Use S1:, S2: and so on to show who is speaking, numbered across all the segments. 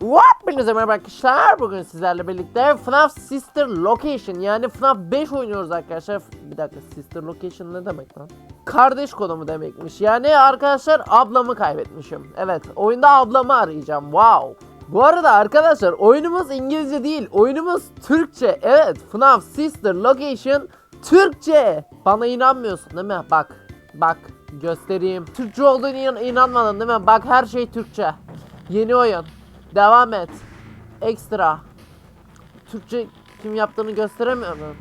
S1: Hepinize merhaba arkadaşlar. Bugün sizlerle birlikte FNAF Sister Location yani FNAF 5 oynuyoruz arkadaşlar. Bir dakika Sister Location ne demek lan? Kardeş konumu demekmiş. Yani arkadaşlar ablamı kaybetmişim. Evet oyunda ablamı arayacağım. Wow. Bu arada arkadaşlar oyunumuz İngilizce değil. Oyunumuz Türkçe. Evet FNAF Sister Location Türkçe. Bana inanmıyorsun değil mi? Bak. Bak. Göstereyim. Türkçe olduğunu inan inanmadın değil mi? Bak her şey Türkçe. Yeni oyun. Devam et. Ekstra. Türkçe kim yaptığını gösteremiyor muyum?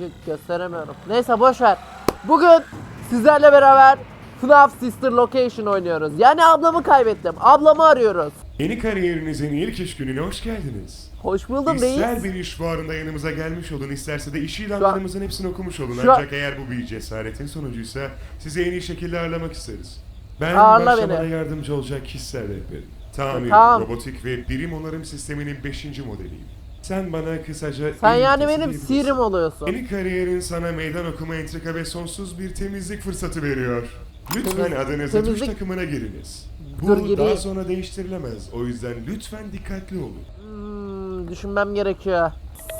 S1: Gö- gösteremiyorum. Neyse boş ver. Bugün sizlerle beraber FNAF Sister Location oynuyoruz. Yani ablamı kaybettim. Ablamı arıyoruz.
S2: Yeni kariyerinizin ilk iş gününe hoş geldiniz.
S1: Hoş buldum
S2: İster
S1: reis.
S2: bir iş fuarında yanımıza gelmiş olun, isterse de iş ilanlarımızın hepsini okumuş olun.
S1: Şu an-
S2: Ancak eğer bu bir cesaretin sonucuysa sizi en iyi şekilde ağırlamak isteriz. Ben
S1: Ağırla
S2: başlamana
S1: beni.
S2: yardımcı olacak kişisel rehberim. Tamir,
S1: Tamam.
S2: robotik ve birim onarım sisteminin 5. modeliyim. Sen bana kısaca...
S1: Sen yani benim
S2: edebilirsin.
S1: sirim oluyorsun.
S2: Yeni kariyerin sana meydan okuma entrika ve sonsuz bir temizlik fırsatı veriyor. Lütfen
S1: Temiz-
S2: adınızı tuş
S1: temizlik-
S2: takımına giriniz. Bu
S1: Dur, gireyim.
S2: daha sonra değiştirilemez. O yüzden lütfen dikkatli olun.
S1: Hmm, düşünmem gerekiyor.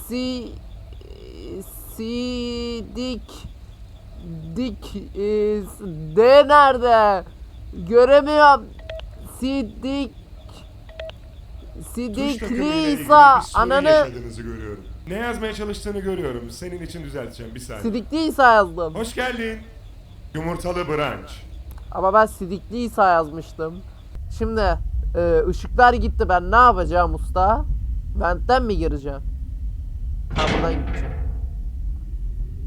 S1: Si... Si... Dik... Dik... is- D nerede? Göremiyorum. Sidik...
S2: Tuş takımıyla ilgili bir
S1: Sidikliysa ananı
S2: yaşadığınızı görüyorum. Ne yazmaya çalıştığını görüyorum. Senin için düzelteceğim bir saniye.
S1: Sidikliysa yazdım.
S2: Hoş geldin. Yumurtalı branş.
S1: Ama ben Sidikliysa yazmıştım. Şimdi e, ışıklar gitti ben ne yapacağım usta? Ventten mi gireceğim? Ha buradan gideceğim.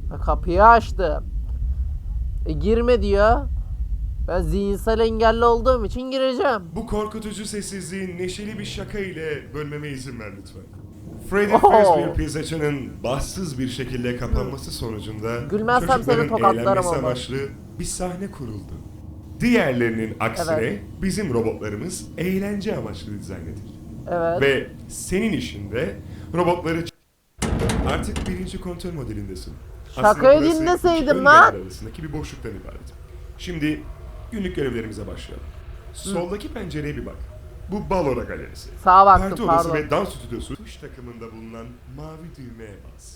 S1: Ha, kapıyı açtım. E, girme diyor. Ben zihinsel engelli olduğum için gireceğim.
S2: Bu korkutucu sessizliğin neşeli bir şaka ile bölmeme izin ver lütfen. Freddy
S1: Oho.
S2: Fazbear pizzacının bahtsız bir şekilde kapanması sonucunda
S1: Gülmezsem seni
S2: çocukların
S1: tokatlarım
S2: eğlenmesi
S1: ama.
S2: amaçlı bir sahne kuruldu. Diğerlerinin aksine
S1: Evet.
S2: bizim robotlarımız eğlence amaçlı dizayn edildi.
S1: Evet.
S2: Ve senin işinde robotları artık birinci kontrol modelindesin.
S1: Şakayı
S2: burası iki ön
S1: lan.
S2: devre arasındaki bir boşluktan ibaret. Şimdi günlük görevlerimize başlayalım. Soldaki pencereye bir bak. Bu Balora galerisi.
S1: Sağa baktım
S2: Parti odası
S1: pardon.
S2: ve dans stüdyosu tuş takımında bulunan mavi düğmeye bas.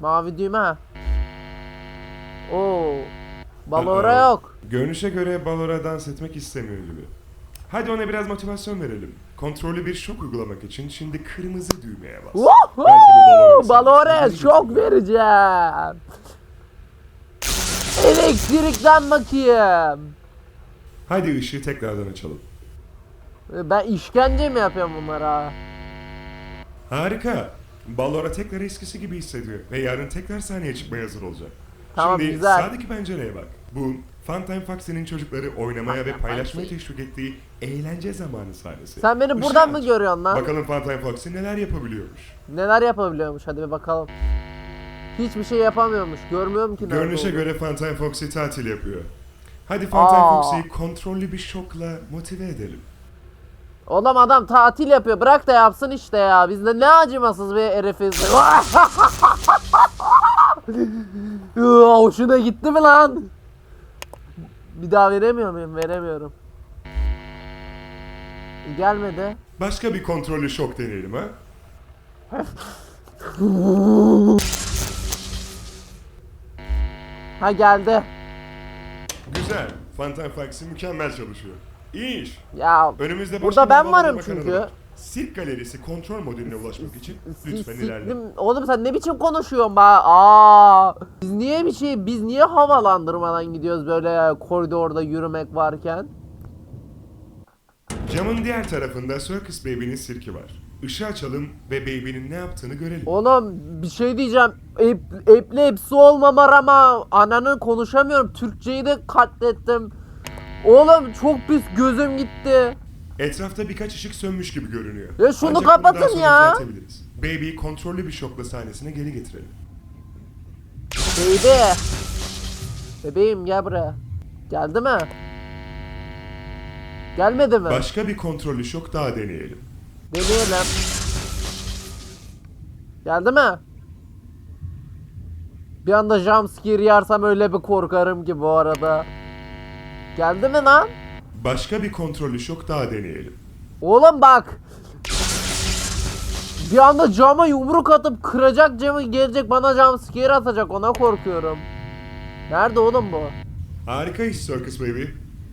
S1: Mavi düğme. ha. Oo. Balora
S2: Aa,
S1: yok.
S2: Görünüşe göre Balora dans etmek istemiyor gibi. Hadi ona biraz motivasyon verelim. Kontrollü bir şok uygulamak için şimdi kırmızı düğmeye bas.
S1: Woohoo!
S2: Balora'ya
S1: Balora'ya
S2: sarılsın.
S1: çok vereceğim. Elektrikten bakayım.
S2: Hadi ışığı tekrardan açalım.
S1: Ben işkence mi yapıyorum bunlara?
S2: Harika. Balora tekrar eskisi gibi hissediyor ve yarın tekrar sahneye çıkmaya hazır olacak.
S1: Tamam,
S2: Şimdi
S1: güzel.
S2: sağdaki pencereye bak. Bu Funtime Foxy'nin çocukları oynamaya ve paylaşmaya teşvik ettiği eğlence zamanı sahnesi.
S1: Sen beni buradan mı
S2: aç.
S1: görüyorsun lan?
S2: Bakalım Funtime Foxy neler yapabiliyormuş.
S1: Neler yapabiliyormuş hadi bir bakalım. Hiçbir şey yapamıyormuş. Görmüyorum ki nerede
S2: Görünüşe
S1: olduğunu.
S2: göre Funtime Foxy tatil yapıyor. Hadi Funtime
S1: Aa.
S2: Foxy'yi kontrollü bir şokla motive edelim.
S1: Oğlum adam tatil yapıyor. Bırak da yapsın işte ya. Biz de ne acımasız bir herifiz. Hoşuna gitti mi lan? Bir daha veremiyor muyum? Veremiyorum. Gelmedi.
S2: Başka bir kontrollü şok deneyelim ha.
S1: Ha geldi.
S2: Güzel. Funtime Foxy mükemmel çalışıyor. İyi iş.
S1: Ya
S2: Önümüzde
S1: Burada
S2: başka
S1: ben
S2: bir
S1: varım
S2: bağlama kanalı
S1: çünkü.
S2: var. Sirk galerisi kontrol modeline ulaşmak için lütfen ilerle.
S1: Oğlum sen ne biçim konuşuyorsun be? Aa! Biz niye bir şey biz niye havalandırmadan gidiyoruz böyle koridorda yürümek varken?
S2: Camın diğer tarafında Circus Baby'nin sirki var. Işığı açalım ve Baby'nin ne yaptığını görelim.
S1: Oğlum bir şey diyeceğim. Ep, eple hepsi olmama ama ananı konuşamıyorum. Türkçeyi de katlettim. Oğlum çok pis gözüm gitti.
S2: Etrafta birkaç ışık sönmüş gibi görünüyor.
S1: Ya şunu
S2: Ancak
S1: kapatın
S2: sonra
S1: ya.
S2: düzeltebiliriz. Baby'yi kontrollü bir şokla sahnesine geri getirelim.
S1: Baby. Bebeğim gel buraya. Geldi mi? Gelmedi mi?
S2: Başka bir kontrollü şok daha deneyelim.
S1: Deneyelim. Geldi mi? Bir anda jumpscare yersem öyle bir korkarım ki bu arada. Geldi mi lan?
S2: Başka bir kontrollü şok daha deneyelim.
S1: Oğlum bak. Bir anda cama yumruk atıp kıracak camı gelecek bana cam scare atacak ona korkuyorum. Nerede oğlum bu?
S2: Harika iş Circus Baby.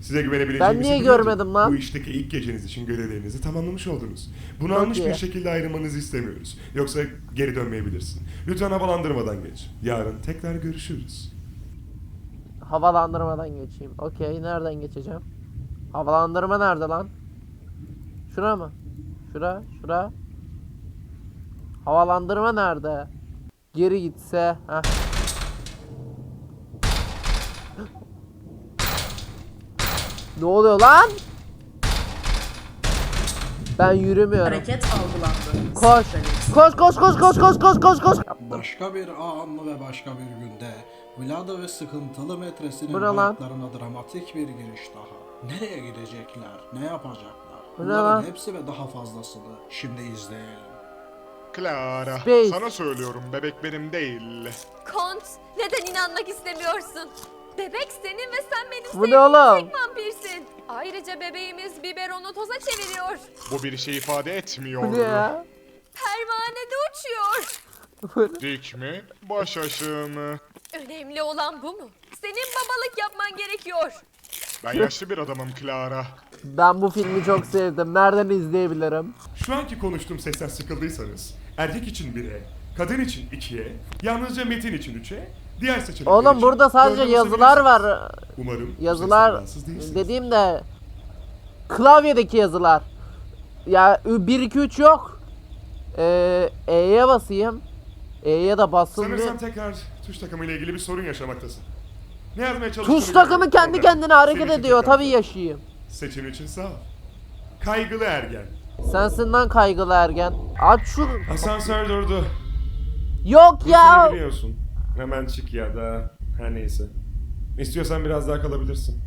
S2: Size güvenebileceğimizi
S1: Ben niye
S2: biliyordum.
S1: görmedim lan?
S2: Bu işteki ilk geceniz için görevlerinizi tamamlamış oldunuz. Bunu
S1: Çok
S2: almış
S1: iyi.
S2: bir şekilde ayrılmanızı istemiyoruz. Yoksa geri dönmeyebilirsin. Lütfen havalandırmadan geç. Yarın tekrar görüşürüz.
S1: Havalandırmadan geçeyim. Okey nereden geçeceğim? Havalandırma nerede lan? Şura mı? Şura, şura. Havalandırma nerede? Geri gitse. Heh. Ne oluyor lan? Ben yürümüyorum.
S3: Hareket algılandı.
S1: Koş. Koş koş koş koş koş koş koş koş.
S4: Başka bir an ve başka bir günde Vlada ve sıkıntılı metresinin
S1: Bu ne lan?
S4: hayatlarına dramatik bir giriş daha. Nereye gidecekler? Ne yapacaklar? Bunların
S1: lan?
S4: hepsi ve daha fazlasını şimdi izleyelim.
S5: Clara,
S1: Space.
S5: sana söylüyorum bebek benim değil.
S6: Kont, neden inanmak istemiyorsun? Bebek senin ve sen benim
S1: Bu ne
S6: sevdiğim
S1: oğlum?
S6: tek vampirsin. Ayrıca bebeğimiz biberonu toza çeviriyor.
S5: Bu bir şey ifade etmiyor.
S1: Bu ne ya?
S6: Pervanede uçuyor.
S5: Dik mi? Baş aşağı mı?
S6: Önemli olan bu mu? Senin babalık yapman gerekiyor.
S5: Ben yaşlı bir adamım Clara.
S1: Ben bu filmi çok sevdim. Nereden izleyebilirim?
S2: Şu anki konuştuğum sesten sıkıldıysanız erkek için 1'e, kadın için 2'ye, yalnızca metin için 3'e, diğer seçenekler
S1: Oğlum
S2: için
S1: burada sadece yazılar var.
S2: Umarım bu sesten
S1: Yazılar
S2: rahatsız değilsiniz.
S1: dediğimde klavyedeki yazılar. Ya 1 2 3 yok. Ee, E'ye basayım. E'ye de basılmıyor.
S2: Sanırsam tekrar tuş takımı ile ilgili bir sorun yaşamaktasın. Ne yazmaya çalıştığını
S1: Tuş takımı
S2: biliyorum.
S1: kendi kendine hareket
S2: Senin için
S1: ediyor.
S2: tekrar.
S1: Tabii yaşayayım.
S2: Seçim için sağ ol. Kaygılı ergen.
S1: Sensin lan kaygılı ergen. Aç şu.
S2: Asansör durdu.
S1: Yok ya.
S2: biliyorsun. Hemen çık ya da her neyse. İstiyorsan biraz daha kalabilirsin.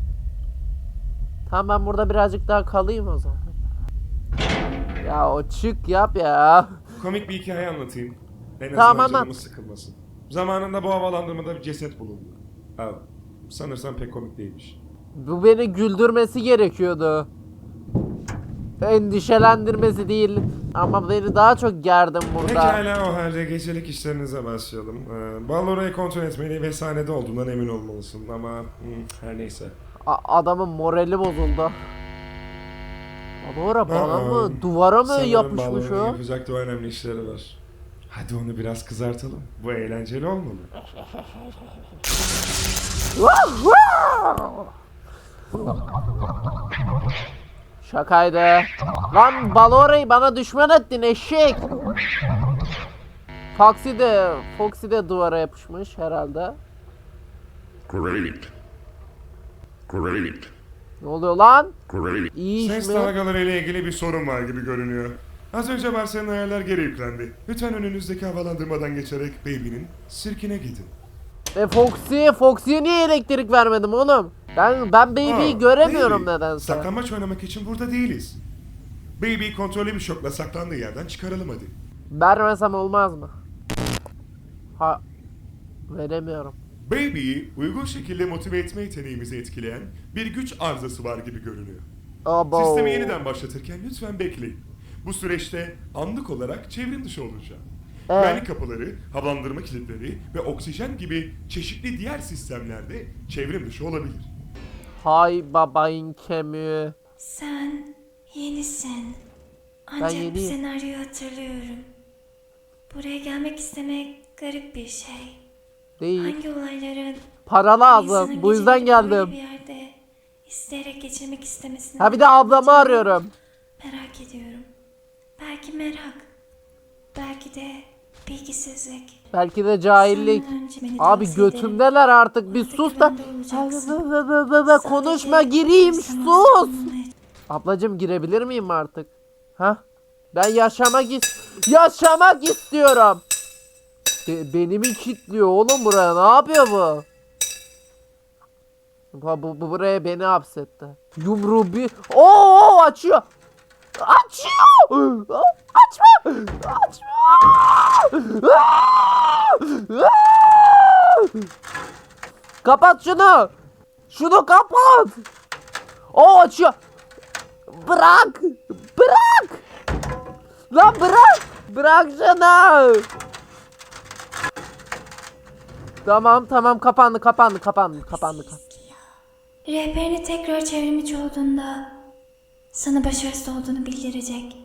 S1: Tamam ben burada birazcık daha kalayım o zaman. Ya o çık yap ya.
S2: Komik bir hikaye anlatayım. En azından
S1: Tamam, anlat.
S2: canımız sıkılmasın. Zamanında bu havalandırmada bir ceset bulundu. Ha, sanırsam pek komik değilmiş.
S1: Bu beni güldürmesi gerekiyordu. Endişelendirmesi değil. Ama beni daha çok gerdim burada.
S2: Pekala o halde gecelik işlerinize başlayalım. Ee, bal orayı kontrol etmeli ve sahnede olduğundan emin olmalısın ama hmm, her neyse.
S1: A- adamın morali bozuldu. Baba bana mı? Duvara mı
S2: Sanırım
S1: yapışmış o?
S2: Yapacak daha önemli işleri var. Hadi onu biraz kızartalım. Bu eğlenceli olmalı.
S1: Şakaydı. Lan Balora'yı bana düşman ettin eşek. Foxy de, Foxy de duvara yapışmış herhalde.
S7: Great. Great.
S1: Ne oluyor lan?
S7: Great.
S1: İyi iş
S2: Ses
S1: mi?
S2: dalgaları ile ilgili bir sorun var gibi görünüyor. Az önce varsayılan ayarlar geri yüklendi. Lütfen önünüzdeki havalandırmadan geçerek Baby'nin sirkine gidin.
S1: E Foxy, Foxy'ye niye elektrik vermedim oğlum? Ben ben Baby'yi
S2: Aa,
S1: göremiyorum
S2: Baby,
S1: nedense.
S2: Saklanmaç oynamak için burada değiliz. Baby kontrollü bir şokla saklandığı yerden çıkaralım hadi.
S1: Vermesem olmaz mı? Ha veremiyorum.
S2: Baby'yi uygun şekilde motive etme yeteneğimizi etkileyen bir güç arızası var gibi görünüyor.
S1: Abo.
S2: Sistemi yeniden başlatırken lütfen bekleyin. Bu süreçte anlık olarak çevrim dışı olacağım.
S1: Ee?
S2: Güvenlik kapıları, havalandırma kilitleri ve oksijen gibi çeşitli diğer sistemlerde çevrim dışı olabilir.
S1: Hay babayın kemiği.
S8: Sen yenisin. Ancak bir
S1: yeniyim.
S8: senaryoyu hatırlıyorum. Buraya gelmek istemek garip bir şey.
S1: Değil.
S8: Hangi olayların
S1: Para lazım. Bu yüzden geldim.
S8: bir yerde isteyerek geçirmek istemesini
S1: Ha bir de ablamı arıyorum.
S8: merak ediyorum. Belki merak. Belki de bilgisizlik.
S1: Belki de cahillik.
S8: Senden önce beni
S1: Abi
S8: ederim.
S1: götümdeler artık. Bir sus da.
S8: güvende olacaksın.
S1: Be- Konuşma
S8: Sadece
S1: gireyim sus. Ablacım girebilir miyim artık? Ha? Ben yaşamak is yaşamak istiyorum. Be- beni mi kilitliyor oğlum buraya? Ne yapıyor bu? Bu, bu, bu buraya beni hapsetti. Yumruğu bir... Oo açıyor. Açıyor. Açma. Açma. Kapat şunu. Şunu kapat. O açıyor. Bırak. Bırak. Lan bırak. Bırak şunu. Tamam tamam kapandı kapandı kapandı kapandı.
S8: Rehberini tekrar çevrimiçi olduğunda sana başarısız olduğunu bildirecek.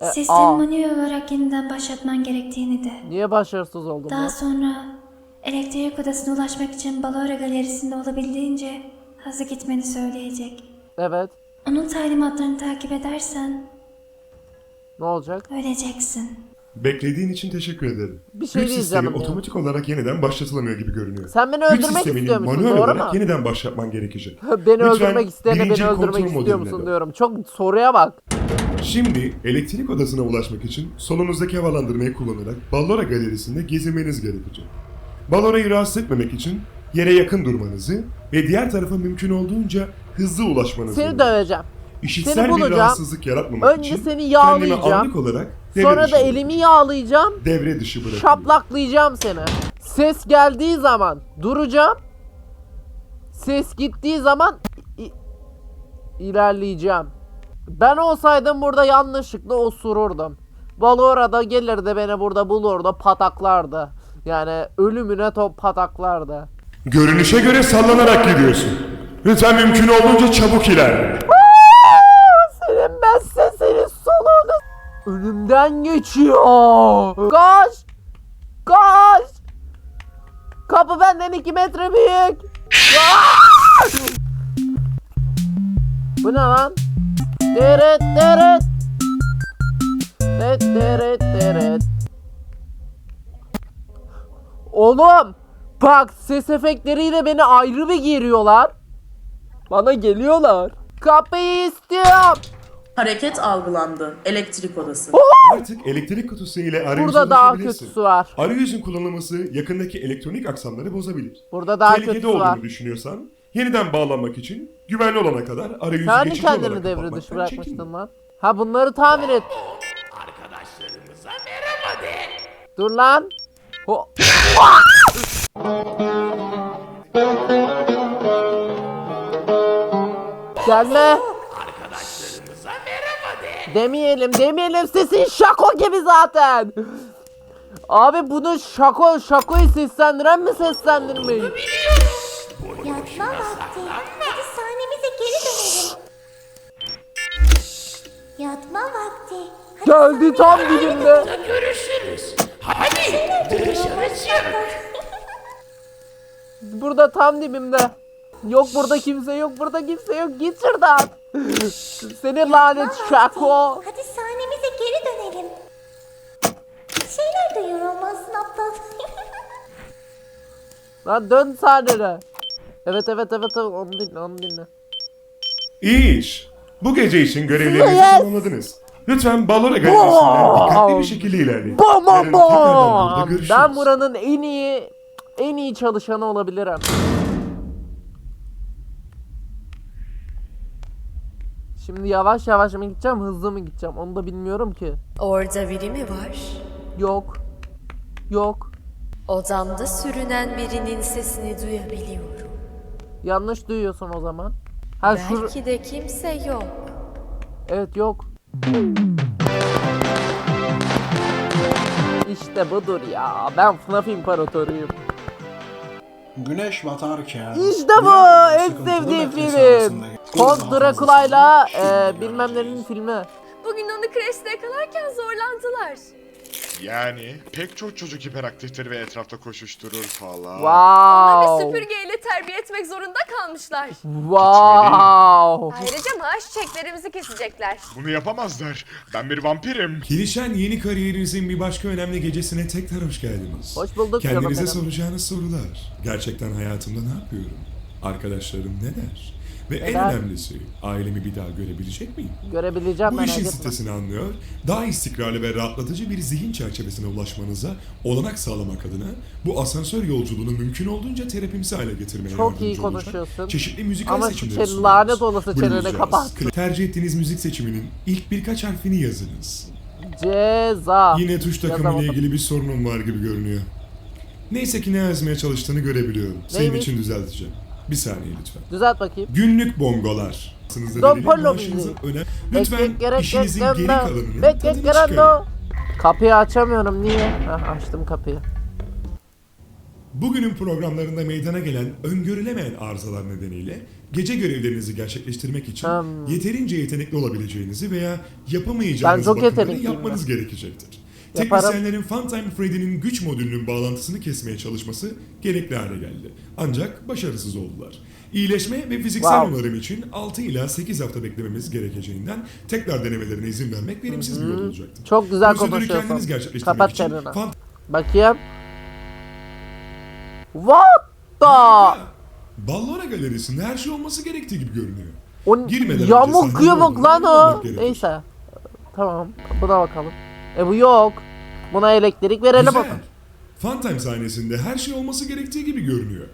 S1: E,
S8: Sistemi manuel olarak yeniden başlatman gerektiğini de.
S1: Niye başarısız oldum
S8: Daha
S1: ya?
S8: sonra elektrik odasına ulaşmak için Balora galerisinde olabildiğince hızlı gitmeni söyleyecek.
S1: Evet.
S8: Onun talimatlarını takip edersen
S1: Ne olacak?
S8: öleceksin.
S2: Beklediğin için teşekkür ederim.
S1: Bir şey
S2: Güç sistemi
S1: ya.
S2: otomatik olarak yeniden başlatılamıyor gibi görünüyor.
S1: Sen beni
S2: Güç
S1: öldürmek
S2: sistemini
S1: istiyor musun?
S2: manuel
S1: Doğru
S2: olarak
S1: mu?
S2: yeniden başlatman gerekecek.
S1: beni
S2: Lütfen
S1: öldürmek isteyene beni öldürmek istiyor musun
S2: dön.
S1: diyorum. Çok soruya bak.
S2: Şimdi elektrik odasına ulaşmak için solunuzdaki havalandırmayı kullanarak Ballora galerisinde gezinmeniz gerekecek. Ballora'yı rahatsız etmemek için yere yakın durmanızı ve diğer tarafa mümkün olduğunca hızlı ulaşmanızı
S1: Seni
S2: öneririm.
S1: döveceğim.
S2: İşitsel
S1: seni
S2: bir
S1: bulacağım.
S2: rahatsızlık yaratmamak
S1: Önce
S2: için
S1: seni
S2: kendimi
S1: yağlayacağım.
S2: anlık olarak devre
S1: Sonra
S2: dışı
S1: da elimi yağlayacağım.
S2: devre dışı bırakın.
S1: Şaplaklayacağım seni. Ses geldiği zaman duracağım. Ses gittiği zaman ilerleyeceğim. Ben olsaydım burada yanlışlıkla osururdum. Balora da gelirdi beni burada bulurdu pataklardı. Yani ölümüne top pataklardı.
S2: Görünüşe göre sallanarak gidiyorsun. Lütfen mümkün olduğunca çabuk ilerle.
S1: Önümden geçiyor. Koş! Koş! Kapı benden iki metre büyük. Bu ne lan? Deret deret. Deret deret deret. Oğlum! Bak ses efektleriyle beni ayrı bir geriyorlar. Bana geliyorlar. Kapıyı istiyorum.
S3: Hareket algılandı. Elektrik odası.
S2: Artık elektrik kutusu ile arayüze
S1: Burada daha kötüsü var.
S2: Arayüzün kullanılması yakındaki elektronik aksamları bozabilir.
S1: Burada daha
S2: Tehlikede
S1: kötüsü
S2: olduğunu
S1: var.
S2: düşünüyorsan yeniden bağlanmak için güvenli olana kadar arayüzü
S1: Sen
S2: geçici
S1: kendini
S2: olarak
S1: devre
S2: kapatmaktan
S1: dışı bırakmıştın lan. Ha bunları tamir et.
S7: Arkadaşlarımıza merhaba de.
S1: Dur lan. Ho Gelme. Demeyelim demeyelim sesin şako gibi zaten. Abi bunu şako şakoyu seslendiren mi seslendirmeyi?
S8: Yatma vakti. Hadi sahnemize geri dönelim. Yatma vakti.
S1: Geldi tam dibimde.
S7: Görüşürüz. Hadi dışarı çık.
S1: Burada tam dibimde. Yok burada kimse yok burada kimse yok git şuradan. Seni lanet şako.
S8: Hadi sahnemize geri dönelim. Bir şeyler duyuyor olmalısın aptal.
S1: Lan dön sahnene. Evet evet evet evet onu dinle onu dinle.
S2: İyi iş. Bu gece için görevlerinizi
S1: Yes.
S2: tamamladınız. Lütfen Ballora galerisinden dikkatli bir şekilde ilerleyin.
S1: Bam bam
S2: Yarın tekrardan burada
S1: bam.
S2: görüşürüz.
S1: Ben buranın en iyi en iyi çalışanı olabilirim. Şimdi yavaş yavaş mı gideceğim hızlı mı gideceğim onu da bilmiyorum ki.
S6: Orada biri mi var?
S1: Yok. Yok.
S6: Odamda sürünen birinin sesini duyabiliyorum.
S1: Yanlış duyuyorsun o zaman. Ha şur
S6: Belki de kimse yok.
S1: Evet yok. İşte budur ya. Ben FNAF imparatoruyum.
S4: Güneş batarken...
S1: İşte bu en sevdiğim film.
S4: daha
S1: Drakula'yla e, bilmem filmi.
S6: Bugün onu kreşte yakalarken zorlandılar.
S5: Yani pek çok çocuk hiperaktiftir ve etrafta koşuşturur falan.
S6: Ve
S1: Wow.
S6: süpürgeyle terbiye etmek zorunda kalmışlar.
S1: Wow.
S6: Ayrıca maaş çeklerimizi kesecekler.
S5: Bunu yapamazlar. Ben bir vampirim.
S2: Gelişen yeni kariyerinizin bir başka önemli gecesine tekrar hoş geldiniz.
S1: Hoş bulduk canım
S2: Kendinize
S1: benim.
S2: soracağınız sorular. Gerçekten hayatımda ne yapıyorum? Arkadaşlarım ne der? Ve en
S1: Neler?
S2: önemlisi ailemi bir daha görebilecek miyim?
S1: Görebileceğim
S2: Bu işin sitesini anlıyor, daha istikrarlı ve rahatlatıcı bir zihin çerçevesine ulaşmanıza olanak sağlamak adına bu asansör yolculuğunu mümkün olduğunca terapimsi hale getirmeye
S1: Çok
S2: yardımcı
S1: iyi
S2: olacak
S1: konuşuyorsun.
S2: Çeşitli müzikal
S1: Ama
S2: seçimleri sunuyoruz.
S1: lanet olası çeneni kapat.
S2: Tercih ettiğiniz müzik seçiminin ilk birkaç harfini yazınız.
S1: Ceza.
S2: Yine tuş takımı ile ilgili bir sorunum var gibi görünüyor. Neyse ki ne yazmaya çalıştığını görebiliyorum. Senin
S1: Neymiş?
S2: için düzelteceğim. Bir saniye lütfen.
S1: Düzelt bakayım.
S2: Günlük bongolar.
S1: Don Polo
S2: önem. Lütfen işinizin geri kalanını tadını çıkarın.
S1: Kapıyı açamıyorum niye? Heh, açtım kapıyı.
S2: Bugünün programlarında meydana gelen öngörülemeyen arızalar nedeniyle gece görevlerinizi gerçekleştirmek için
S1: Hmm.
S2: yeterince yetenekli olabileceğinizi veya yapamayacağınız
S1: Ben
S2: bakımları yapmanız gerekecektir.
S1: Yaparım.
S2: Teknisyenlerin Funtime Freddy'nin güç modülünün bağlantısını kesmeye çalışması gerekli hale geldi. Ancak başarısız oldular. İyileşme ve fiziksel
S1: Wow.
S2: onarım için 6 ila 8 hafta beklememiz gerekeceğinden tekrar denemelerine izin vermek verimsiz bir yol olacaktır.
S1: Çok güzel konuşuyorsun. Kapat çeneni. Bakayım. What the?
S2: Ballora galerisinde her şey olması gerektiği gibi görünüyor.
S1: O
S2: Girmeden
S1: yamuk yumuk lan o. Neyse. Tamam. Buna bakalım. E bu yok. Buna elektrik verelim
S2: Güzel. Funtime sahnesinde her şey olması gerektiği gibi görünüyor.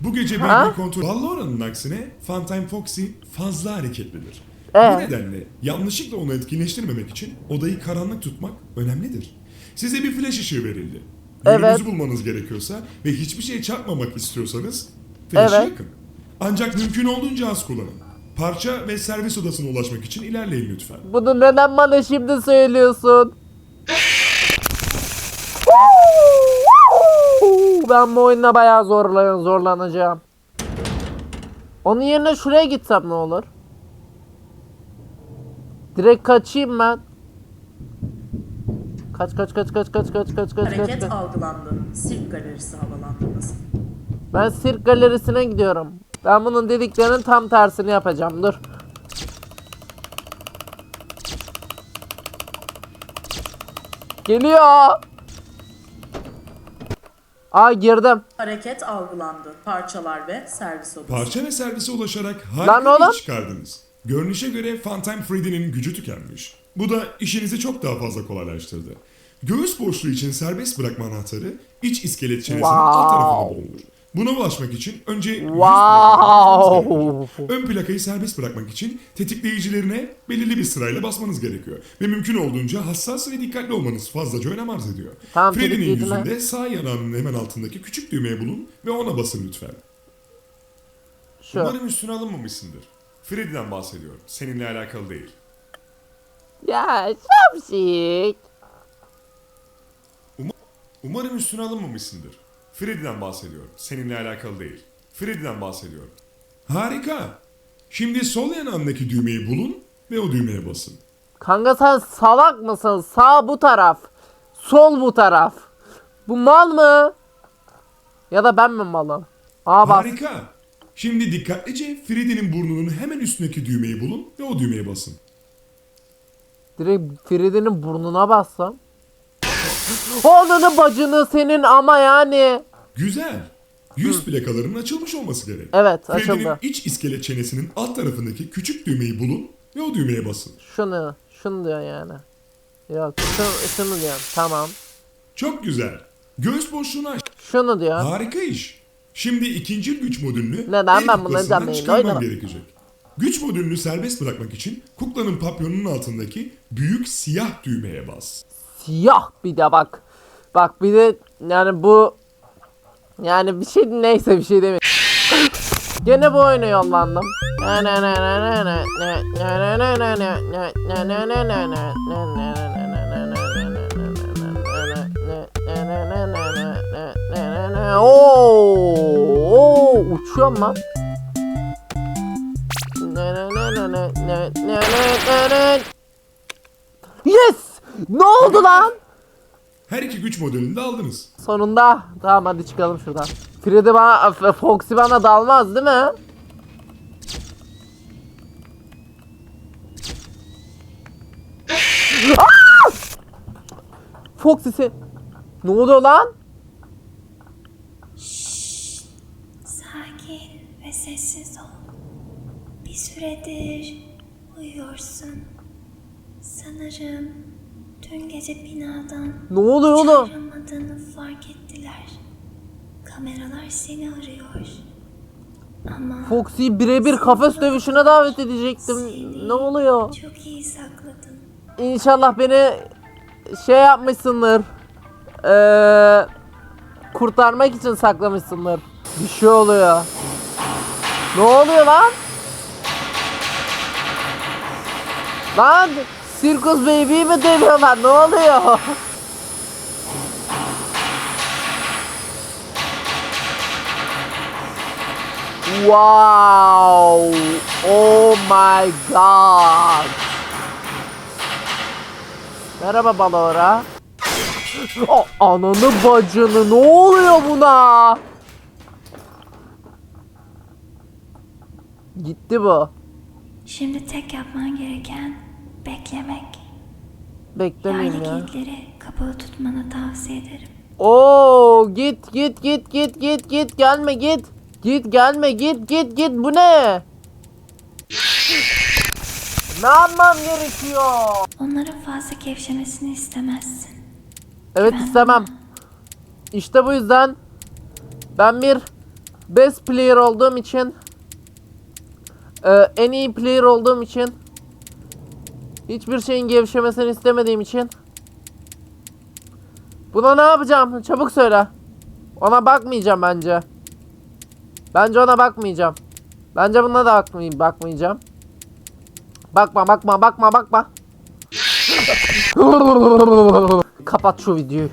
S2: Bu gece
S1: Ha?
S2: belli kontrol... Ballora'nın aksine Funtime Foxy fazla hareketlidir. Bu nedenle yanlışlıkla onu etkinleştirmemek için odayı karanlık tutmak önemlidir. Size bir flash ışığı verildi. Yönünüzü
S1: Evet.
S2: bulmanız gerekiyorsa ve hiçbir şey çarpmamak istiyorsanız flash'ı
S1: Evet.
S2: yakın. Ancak mümkün olduğunca az kullanın. Parça ve servis odasına ulaşmak için ilerleyin lütfen.
S1: Bunu neden bana şimdi söylüyorsun? ben bu oyunda bayağı zorlan zorlanacağım. Onun yerine şuraya gitsem ne olur? Direkt kaçayım ben. Kaç kaç kaç kaç kaç kaç kaç kaç kaç.
S3: Hareket algılandı. Sirk galerisi havalandırması.
S1: Ben sirk galerisine gidiyorum. Ben bunun dediklerinin tam tersini yapacağım. Dur. Geliyor. Aa girdim.
S3: Hareket algılandı. Parçalar ve servis odası.
S2: Parça ve servise ulaşarak
S1: Lan
S2: harika bir
S1: oğlum.
S2: iş çıkardınız. Görünüşe göre Funtime Freddy'nin gücü tükenmiş. Bu da işinizi çok daha fazla kolaylaştırdı. Göğüs boşluğu için serbest bırakma anahtarı iç iskelet çenesinin alt tarafında bulunur. Buna ulaşmak için önce yüz plakayı.
S1: Wow.
S2: Ön plakayı serbest bırakmak için tetikleyicilerine belirli bir sırayla basmanız gerekiyor. Ve mümkün olduğunca hassas ve dikkatli olmanız fazlaca önem arz ediyor.
S1: Tamam,
S2: Freddy'nin yüzünde sağ yanağının hemen altındaki küçük düğmeye bulun ve ona basın lütfen.
S1: Şu.
S2: Umarım üstüne alınmamışsındır. Freddy'den bahsediyorum. Seninle alakalı değil.
S1: Ya şapşik.
S2: Umarım üstüne alınmamışsındır. Freddy'den bahsediyorum. Seninle alakalı değil. Freddy'den bahsediyorum. Harika. Şimdi sol yanağındaki düğmeyi bulun ve o düğmeye basın.
S1: Kanka sen salak mısın? Sağ bu taraf. Sol bu taraf. Bu mal mı? Ya da ben mi malım? Aa bas.
S2: Harika. Şimdi dikkatlice Freddy'nin burnunun hemen üstündeki düğmeyi bulun ve o düğmeye basın.
S1: Direkt Freddy'nin burnuna bassam. Onunu bacını senin ama yani.
S2: Güzel. Yüz plakalarının açılmış olması gerek.
S1: Evet,
S2: Freddy'nin
S1: açıldı.
S2: iç iskelet çenesinin alt tarafındaki küçük düğmeyi bulun ve o düğmeye basın.
S1: Şunu, şunu diyor yani. Yok, şunu, şunu diyor. Tamam.
S2: Çok güzel. Göğüs boşluğunu aç.
S1: Şunu diyor.
S2: Harika iş. Şimdi ikinci güç modülünü
S1: Neden?
S2: el
S1: Ben bunları
S2: kuklasından
S1: canlı yayında
S2: çıkarmam
S1: oynamam.
S2: gerekecek. Güç modülünü serbest bırakmak için kuklanın papyonunun altındaki büyük siyah düğmeye bas.
S1: Siyah bir de bak. Bak bir de yani bu yani bir şey neyse bir şey demeyeyim. Gene bu oyuna yollandım. Oo, uçuyorum lan. Yes! Ne oldu lan?
S2: Her iki güç modülünü de aldınız.
S1: Sonunda. Tamam hadi çıkalım şuradan. Freddy bana, Foxy bana dalmaz değil mi? Aa! Foxy sen... Ne oluyor lan?
S8: Sakin ve sessiz ol. Bir süredir uyuyorsun. Sanırım dün gece binadan
S1: Ne oluyor oğlum?
S8: çağrılmadığını fark ettiler. Kameralar seni arıyor. Ama
S1: Foxy'yi birebir kafes dövüşüne davet edecektim. Ne oluyor?
S8: çok iyi sakladın.
S1: İnşallah beni şey yapmışsındır. Ee, kurtarmak için saklamışsındır. Bir şey oluyor. Ne oluyor lan? Lan Sirkus Baby'yi mi dövüyorlar? Ne oluyor? Wow! Oh my god! Merhaba Balora. O ananı bacını ne oluyor buna? Gitti bu.
S8: Şimdi tek yapman gereken beklemek.
S1: Beklemeyeyim
S8: Yaylı
S1: ya.
S8: kilitleri kapalı tutmanı tavsiye ederim.
S1: Oo git git git git git git gelme git. Git gelme git git git bu ne? Ne yapmam gerekiyor?
S8: Onların fazla gevşemesini istemezsin.
S1: Evet istemem. İşte bu yüzden ben bir best player olduğum için e, en iyi player olduğum için hiçbir şeyin gevşemesini istemediğim için buna ne yapacağım? Çabuk söyle. Ona bakmayacağım bence. Bence ona bakmayacağım. Bence buna da bakmay- bakmayacağım. Bakma bakma bakma bakma. Kapat şu videoyu.